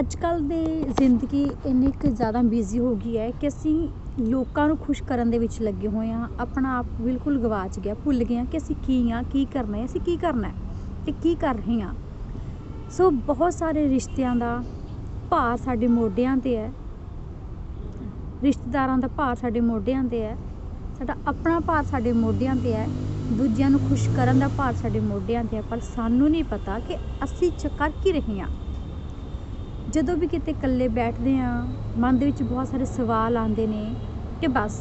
ਅੱਜ ਕੱਲ੍ਹ ਦੀ ਜ਼ਿੰਦਗੀ ਇੰਨੀ ਕੁ ਜ਼ਿਆਦਾ ਬਿਜ਼ੀ ਹੋ ਗਈ ਹੈ ਕਿ ਅਸੀਂ ਲੋਕਾਂ ਨੂੰ ਖੁਸ਼ ਕਰਨ ਦੇ ਵਿੱਚ ਲੱਗੇ ਹੋਏ ਹਾਂ, ਆਪਣਾ ਆਪ ਬਿਲਕੁਲ ਗਵਾਚ ਗਿਆ, ਭੁੱਲ ਗਏ ਹਾਂ ਕਿ ਅਸੀਂ ਕੀ ਹਾਂ, ਕੀ ਕਰਨਾ ਹੈ, ਅਸੀਂ ਕੀ ਕਰਨਾ ਹੈ ਤੇ ਕੀ ਕਰ ਰਹੇ ਹਾਂ। ਸੋ ਬਹੁਤ ਸਾਰੇ ਰਿਸ਼ਤਿਆਂ ਦਾ ਭਾਰ ਸਾਡੇ ਮੋਢਿਆਂ ਤੇ ਹੈ। ਰਿਸ਼ਤੇਦਾਰਾਂ ਦਾ ਭਾਰ ਸਾਡੇ ਮੋਢਿਆਂ ਤੇ ਹੈ। ਸਾਡਾ ਆਪਣਾ ਭਾਰ ਸਾਡੇ ਮੋਢਿਆਂ ਤੇ ਹੈ। ਦੂਜਿਆਂ ਨੂੰ ਖੁਸ਼ ਕਰਨ ਦਾ ਭਾਰ ਸਾਡੇ ਮੋਢਿਆਂ ਤੇ ਹੈ। ਪਰ ਸਾਨੂੰ ਨਹੀਂ ਪਤਾ ਕਿ ਅਸੀਂ ਕਰ ਕੀ ਰਹੇ ਹਾਂ। ਜਦੋਂ ਵੀ ਕਿਤੇ ਇਕੱਲੇ ਬੈਠਦੇ ਹਾਂ, ਮਨ ਦੇ ਵਿੱਚ ਬਹੁਤ ਸਾਰੇ ਸਵਾਲ ਆਉਂਦੇ ਨੇ ਕਿ ਬਸ,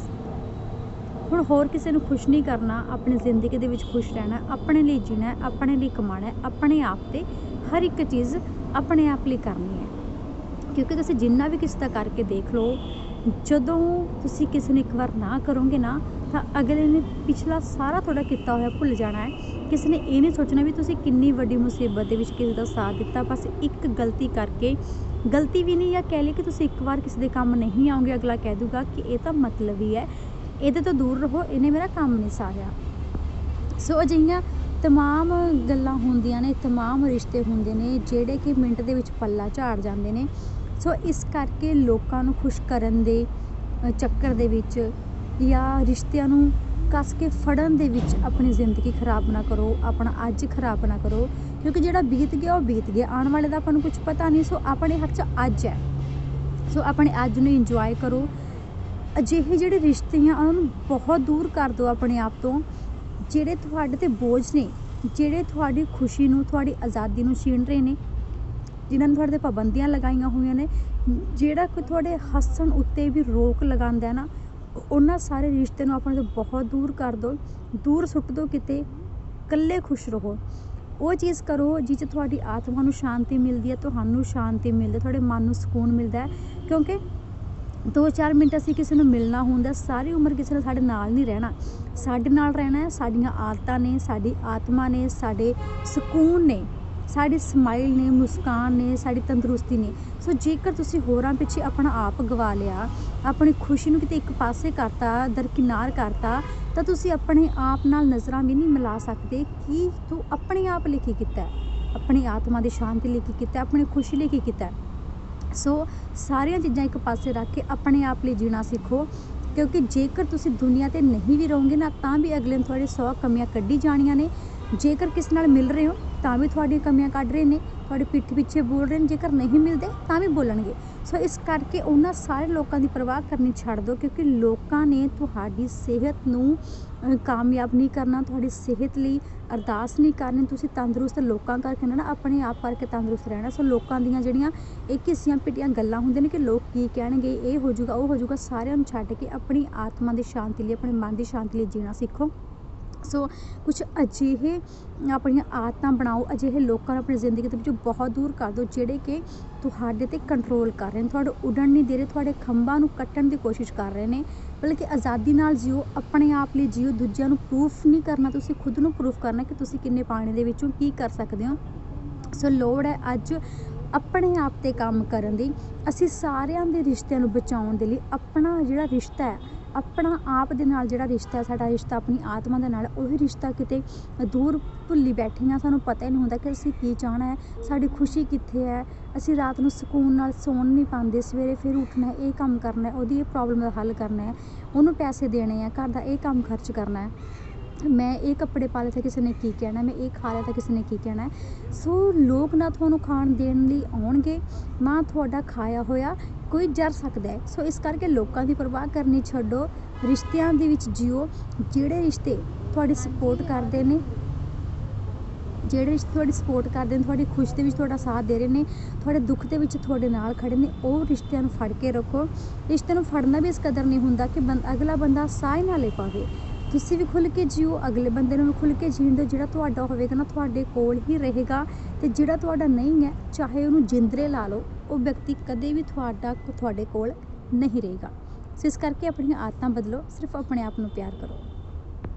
ਹੁਣ ਹੋਰ ਕਿਸੇ ਨੂੰ ਖੁਸ਼ ਨਹੀਂ ਕਰਨਾ, ਆਪਣੀ ਜ਼ਿੰਦਗੀ ਦੇ ਵਿੱਚ ਖੁਸ਼ ਰਹਿਣਾ, ਆਪਣੇ ਲਈ ਜੀਣਾ ਆਪਣੇ ਲਈ ਕਮਾਉਣਾ ਆਪਣੇ ਆਪ ਤੇ ਹਰ ਇੱਕ ਚੀਜ਼ ਆਪਣੇ ਆਪ ਲਈ ਕਰਨੀ ਹੈ। ਕਿਉਂਕਿ ਤੁਸੀਂ ਜਿੰਨਾ ਵੀ ਕਿਸੇ ਦਾ ਕਰਕੇ ਦੇਖ ਲਓ ਜਦੋਂ ਤੁਸੀਂ ਕਿਸੇ ਨੂੰ ਇੱਕ ਵਾਰ ਨਾ ਕਰੋਗੇ ਨਾ, ਤਾਂ ਅਗਲੇ ਨੇ ਪਿਛਲਾ ਸਾਰਾ ਤੁਹਾਡਾ ਕੀਤਾ ਹੋਇਆ ਭੁੱਲ ਜਾਣਾ ਹੈ। ਕਿਸੇ ਨੇ ਇਹ ਨਹੀਂ ਸੋਚਣਾ ਵੀ ਤੁਸੀਂ ਕਿੰਨੀ ਵੱਡੀ ਮੁਸੀਬਤ ਦੇ ਵਿੱਚ ਕਿਸੇ ਦਾ ਸਾਥ ਦਿੱਤਾ। ਬਸ ਇੱਕ ਗਲਤੀ ਕਰਕੇ, ਗਲਤੀ ਵੀ ਨਹੀਂ ਜਾਂ ਕਹਿ ਲਈ ਕਿ ਤੁਸੀਂ ਇੱਕ ਵਾਰ ਕਿਸੇ ਦੇ ਕੰਮ ਨਹੀਂ ਆਉਂਗੇ, ਅਗਲਾ ਕਹਿ ਦੂਗਾ ਕਿ ਇਹ ਤਾਂ ਮਤਲਬ ਹੀ ਹੈ। ਇਹਦੇ ਤੋਂ ਦੂਰ ਰਹੋ, ਇਹਨੇ ਮੇਰਾ ਕੰਮ ਨਹੀਂ ਸਾਰਿਆ। ਸੋ ਅਜਿਹੀਆਂ ਤਮਾਮ ਗੱਲਾਂ ਹੁੰਦੀਆਂ ਨੇ, ਤਮਾਮ ਰਿਸ਼ਤੇ ਹੁੰਦੇ ਨੇ, ਜਿਹੜੇ ਕਿ ਮਿੰਟ ਦੇ ਵਿੱਚ ਪੱਲਾ ਝਾੜ ਜਾਂਦੇ ਨੇ। ਸੋ ਇਸ ਕਰਕੇ ਲੋਕਾਂ ਨੂੰ ਖੁਸ਼ ਕਰਨ ਦੇ ਚੱਕਰ ਦੇ ਵਿੱਚ ਜਾਂ ਰਿਸ਼ਤਿਆਂ ਨੂੰ ਕੱਸ ਕੇ ਫੜਨ ਦੇ ਵਿੱਚ ਆਪਣੀ ਜ਼ਿੰਦਗੀ ਖਰਾਬ ਨਾ ਕਰੋ, ਆਪਣਾ ਅੱਜ ਖਰਾਬ ਨਾ ਕਰੋ, ਕਿਉਂਕਿ ਜਿਹੜਾ ਬੀਤ ਗਿਆ ਉਹ ਬੀਤ ਗਿਆ। ਆਉਣ ਵਾਲੇ ਦਾ ਆਪਾਂ ਨੂੰ ਕੁਝ ਪਤਾ ਨਹੀਂ, ਸੋ ਆਪਣੇ ਹੱਥ 'ਚ ਅੱਜ ਹੈ। ਸੋ ਆਪਣੇ ਅੱਜ ਨੂੰ ਇੰਜੋਏ ਕਰੋ। ਅਜਿਹੇ ਜਿਹੜੇ ਰਿਸ਼ਤੇ ਆ, ਉਹਨਾਂ ਨੂੰ ਬਹੁਤ ਦੂਰ ਕਰ ਦਿਓ ਆਪਣੇ ਆਪ ਤੋਂ, ਜਿਹੜੇ ਤੁਹਾਡੇ ਤੇ ਬੋਝ ਨੇ, ਜਿਹੜੇ ਤੁਹਾਡੀ ਖੁਸ਼ੀ ਨੂੰ, ਤੁਹਾਡੀ ਆਜ਼ਾਦੀ ਨੂੰ ਛੀਨ ਰਹੇ ਨੇ ਜਿਨ੍ਹਾਂ ਨੂੰ ਤੁਹਾਡੇ ਤੇ ਪਾਬੰਦੀਆਂ ਲਗਾਈਆਂ ਹੋਈਆਂ ਨੇ, ਜਿਹੜਾ ਕੋਈ ਤੁਹਾਡੇ ਹੱਸਣ ਉੱਤੇ ਵੀ ਰੋਕ ਲਗਾਉਂਦਾ ਹੈ ਨਾ, ਉਹਨਾਂ ਸਾਰੇ ਰਿਸ਼ਤੇ ਨੂੰ ਆਪਣੇ ਤੋਂ ਬਹੁਤ ਦੂਰ ਕਰ ਦਿਓ, ਦੂਰ ਸੁੱਟ ਦਿਓ ਕਿਤੇ, ਇਕੱਲੇ ਖੁਸ਼ ਰਹੋ। ਉਹ ਚੀਜ਼ ਕਰੋ ਜਿਹ 'ਚ ਤੁਹਾਡੀ ਆਤਮਾ ਨੂੰ ਸ਼ਾਂਤੀ ਮਿਲਦੀ ਹੈ, ਤੁਹਾਨੂੰ ਸ਼ਾਂਤੀ ਮਿਲਦੀ ਤੁਹਾਡੇ ਮਨ ਨੂੰ ਸਕੂਨ ਮਿਲਦਾ ਹੈ, ਕਿਉਂਕਿ ਦੋ ਚਾਰ ਮਿੰਟ ਅਸੀਂ ਕਿਸੇ ਨੂੰ ਮਿਲਣਾ ਹੁੰਦਾ, ਸਾਰੀ ਉਮਰ ਕਿਸੇ ਨੇ ਸਾਡੇ ਨਾਲ ਨਹੀਂ ਰਹਿਣਾ। ਸਾਡੇ ਨਾਲ ਰਹਿਣਾ ਹੈ, ਸਾਡੀਆਂ ਆਦਤਾਂ ਨੇ, ਸਾਡੀ ਆਤਮਾ ਨੇ, ਸਾਡੇ ਸਕੂਨ ਨੇ। ਸਾਡੀ ਸਮਾਈਲ ਨੇ, ਮੁਸਕਾਨ ਨੇ, ਸਾਡੀ ਤੰਦਰੁਸਤੀ ਨੇ। ਸੋ ਜੇਕਰ ਤੁਸੀਂ ਹੋਰਾਂ ਪਿੱਛੇ ਆਪਣਾ ਆਪ ਗਵਾ ਲਿਆ, ਆਪਣੀ ਖੁਸ਼ੀ ਨੂੰ ਕਿਤੇ ਇੱਕ ਪਾਸੇ ਕਰਤਾ, ਦਰਕਿਨਾਰ ਕਰਤਾ, ਤਾਂ ਤੁਸੀਂ ਆਪਣੇ ਆਪ ਨਾਲ ਨਜ਼ਰਾਂ ਵੀ ਨਹੀਂ ਮਿਲਾ ਸਕਦੇ ਕਿ ਤੂੰ ਆਪਣੇ ਆਪ ਲਈ ਕੀ ਕੀਤਾ ਆਪਣੀ ਆਤਮਾ ਦੀ ਸ਼ਾਂਤੀ ਲਈ ਕੀ ਕੀਤਾ ਆਪਣੀ ਖੁਸ਼ੀ ਲਈ ਕੀ ਕੀਤਾ ਸੋ ਸਾਰੀਆਂ ਚੀਜ਼ਾਂ ਇੱਕ ਪਾਸੇ ਰੱਖ ਕੇ ਆਪਣੇ ਆਪ ਲਈ ਜੀਣਾ ਸਿੱਖੋ, ਕਿਉਂਕਿ ਜੇਕਰ ਤੁਸੀਂ ਦੁਨੀਆ ਤੇ ਨਹੀਂ ਵੀ ਰਹੋਗੇ ਨਾ, ਤਾਂ ਵੀ ਅਗਲੇ ਨੇ ਤੁਹਾਡੇ 100 ਕਮੀਆਂ ਕੱਢੀ ਜਾਣੀਆਂ ਨੇ। ਜੇਕਰ ਕਿਸੇ ਨਾਲ ਮਿਲ ਰਹੇ ਹੋ, ਤਾਂ ਵੀ ਤੁਹਾਡੀਆਂ ਕਮੀਆਂ ਕੱਢ ਰਹੇ ਨੇ, ਤੁਹਾਡੇ ਪਿੱਠ ਪਿੱਛੇ ਬੋਲ ਰਹੇ ਨੇ, ਜੇਕਰ ਨਹੀਂ ਮਿਲਦੇ, ਤਾਂ ਵੀ ਬੋਲਣਗੇ। ਸੋ ਇਸ ਕਰਕੇ ਉਹਨਾਂ ਸਾਰੇ ਲੋਕਾਂ ਦੀ ਪਰਵਾਹ ਕਰਨੀ ਛੱਡ ਦਿਓ, ਕਿਉਂਕਿ ਲੋਕਾਂ ਨੇ ਤੁਹਾਡੀ ਸਿਹਤ ਨੂੰ ਕਾਮਯਾਬ ਨਹੀਂ ਕਰਨਾ, ਤੁਹਾਡੀ ਸਿਹਤ ਲਈ ਅਰਦਾਸ ਨਹੀਂ ਕਰਨੀ, ਤੁਸੀਂ ਤੰਦਰੁਸਤ ਲੋਕਾਂ ਕਰਕੇ ਨਾ ਆਪਣੇ ਆਪ ਕਰਕੇ ਤੰਦਰੁਸਤ ਰਹਿਣਾ। ਸੋ ਲੋਕਾਂ ਦੀਆਂ ਜਿਹੜੀਆਂ ਇਹ ਕਿਸੀਆਂ ਪਿੱਟੀਆਂ ਗੱਲਾਂ ਹੁੰਦੀਆਂ ਨੇ ਕਿ ਲੋਕ ਕੀ ਕਹਿਣਗੇ, ਇਹ ਹੋ ਜਾਊਗਾ, ਉਹ ਹੋ ਜਾਊਗਾ, ਸਾਰਿਆਂ ਨੂੰ ਛੱਡ ਕੇ ਆਪਣੀ ਆਤਮਾ ਦੀ ਸ਼ਾਂਤੀ ਲਈ, ਆਪਣੇ ਮਨ ਦੀ ਸ਼ਾਂਤੀ ਲਈ ਜੀਣਾ ਸਿੱਖੋ। ਸੋ ਕੁਝ ਅਜਿਹੇ ਆਪਣੀਆਂ ਆਦਤਾਂ ਬਣਾਓ, ਅਜਿਹੇ ਲੋਕਾਂ ਨੂੰ ਆਪਣੀ ਜ਼ਿੰਦਗੀ ਦੇ ਵਿੱਚੋਂ ਬਹੁਤ ਦੂਰ ਕਰ ਦਿਓ, ਜਿਹੜੇ ਕਿ ਤੁਹਾਡੇ ਤੇ ਕੰਟਰੋਲ ਕਰ ਰਹੇ ਨੇ, ਤੁਹਾਡੇ ਉੱਡਣ ਨਹੀਂ ਦੇ ਰਹੇ, ਤੁਹਾਡੇ ਖੰਭਾਂ ਨੂੰ ਕੱਟਣ ਦੀ ਕੋਸ਼ਿਸ਼ ਕਰ ਰਹੇ ਨੇ, ਬਲਕਿ ਆਜ਼ਾਦੀ ਨਾਲ ਜਿਓ, ਆਪਣੇ ਆਪ ਲਈ ਜਿਓ, ਦੂਜਿਆਂ ਨੂੰ ਪ੍ਰੂਫ ਨਹੀਂ ਕਰਨਾ, ਤੁਸੀਂ ਖੁਦ ਨੂੰ ਪ੍ਰੂਫ ਕਰਨਾ ਕਿ ਤੁਸੀਂ ਕਿੰਨੇ ਪਾਣੀ ਦੇ ਵਿੱਚੋਂ ਕੀ ਕਰ ਸਕਦੇ ਹੋ। ਸੋ ਲੋੜ ਹੈ ਅੱਜ ਆਪਣੇ ਆਪ ਤੇ ਕੰਮ ਕਰਨ ਦੀ, ਅਸੀਂ ਸਾਰਿਆਂ ਦੇ ਰਿਸ਼ਤਿਆਂ ਨੂੰ ਬਚਾਉਣ ਦੇ ਲਈ ਆਪਣਾ ਜਿਹੜਾ ਰਿਸ਼ਤਾ ਹੈ ਆਪਣਾ ਆਪ ਦੇ ਨਾਲ ਜਿਹੜਾ ਰਿਸ਼ਤਾ ਸਾਡਾ ਰਿਸ਼ਤਾ ਆਪਣੀ ਆਤਮਾ ਦੇ ਨਾਲ, ਉਹੀ ਰਿਸ਼ਤਾ ਕਿਤੇ ਦੂਰ ਭੁੱਲੀ ਬੈਠੇ ਹਾਂ, ਸਾਨੂੰ ਪਤਾ ਹੀ ਨਹੀਂ ਹੁੰਦਾ ਕਿ ਅਸੀਂ ਕੀ ਚਾਹਣਾ ਹੈ, ਸਾਡੀ ਖੁਸ਼ੀ ਕਿੱਥੇ ਹੈ। ਅਸੀਂ ਰਾਤ ਨੂੰ ਸਕੂਨ ਨਾਲ ਸੌਣ ਨਹੀਂ ਪਾਉਂਦੇ, ਸਵੇਰੇ ਫਿਰ ਉੱਠਣਾ ਇਹ ਕੰਮ ਕਰਨਾ ਉਹਦੀ ਇਹ ਪ੍ਰੋਬਲਮ ਦਾ ਹੱਲ ਕਰਨਾ ਹੈ, ਉਹਨੂੰ ਪੈਸੇ ਦੇਣੇ ਆ ਘਰ ਦਾ ਇਹ ਕੰਮ ਖਰਚ ਕਰਨਾ ਹੈ। ਮੈਂ ਇਹ ਕੱਪੜੇ ਪਾ ਲਏ ਤਾਂ ਕਿਸੇ ਨੇ ਕੀ ਕਹਿਣਾ, ਮੈਂ ਇਹ ਖਾ ਲਿਆ ਤਾਂ ਕਿਸੇ ਨੇ ਕੀ ਕਹਿਣਾ। ਹੈ। ਸੋ ਲੋਕ ਨਾ ਤੁਹਾਨੂੰ ਖਾਣ ਦੇਣ ਲਈ ਆਉਣਗੇ, ਨਾ ਤੁਹਾਡਾ ਖਾਇਆ ਹੋਇਆ ਕੋਈ ਜਰ ਸਕਦਾ ਹੈ। ਸੋ ਇਸ ਕਰਕੇ ਲੋਕਾਂ ਦੀ ਪਰਵਾਹ ਕਰਨੀ ਛੱਡੋ, ਰਿਸ਼ਤਿਆਂ ਦੇ ਵਿੱਚ ਜਿਓ। ਜਿਹੜੇ ਰਿਸ਼ਤੇ ਤੁਹਾਡੀ ਸਪੋਰਟ ਕਰਦੇ ਨੇ, ਜਿਹੜੇ ਰਿਸ਼ਤੇ ਤੁਹਾਡੀ ਸਪੋਰਟ ਕਰਦੇ ਨੇ, ਤੁਹਾਡੀ ਖੁਸ਼ ਦੇ ਵਿੱਚ ਤੁਹਾਡਾ ਸਾਥ ਦੇ ਰਹੇ ਨੇ, ਤੁਹਾਡੇ ਦੁੱਖ ਦੇ ਵਿੱਚ ਤੁਹਾਡੇ ਨਾਲ ਖੜੇ ਨੇ, ਉਹ ਰਿਸ਼ਤਿਆਂ ਨੂੰ ਫੜ ਕੇ ਰੱਖੋ। ਰਿਸ਼ਤੇ ਨੂੰ ਫੜਨਾ ਵੀ ਇਸ ਕਦਰ ਨਹੀਂ ਹੁੰਦਾ ਕਿ ਬੰ- ਅਗਲਾ ਬੰਦਾ ਸਾਹ ਹੀ ਨਾ ਲੈ ਪਾਵੇ। ਤੁਸੀਂ ਵੀ ਖੁੱਲ ਕੇ ਜੀਓ, ਅਗਲੇ ਬੰਦੇ ਨੂੰ ਵੀ ਖੁੱਲ ਕੇ ਜੀਣ ਦਿਓ, ਜਿਹੜਾ ਤੁਹਾਡਾ ਹੋਵੇਗਾ ਨਾ ਤੁਹਾਡੇ ਕੋਲ ਹੀ ਰਹੇਗਾ ਤੇ ਜਿਹੜਾ ਤੁਹਾਡਾ ਨਹੀਂ ਹੈ, ਚਾਹੇ ਉਹਨੂੰ ਜਿੰਦਰੇ ਲਾ ਲਓ, ਉਹ ਵਿਅਕਤੀ ਕਦੇ ਵੀ ਤੁਹਾਡਾ, ਤੁਹਾਡੇ ਕੋਲ ਨਹੀਂ ਰਹੇਗਾ। ਸੋ ਇਸ ਕਰਕੇ ਆਪਣੀਆਂ ਆਦਤਾਂ ਬਦਲੋ, ਸਿਰਫ ਆਪਣੇ ਆਪ ਨੂੰ ਪਿਆਰ ਕਰੋ।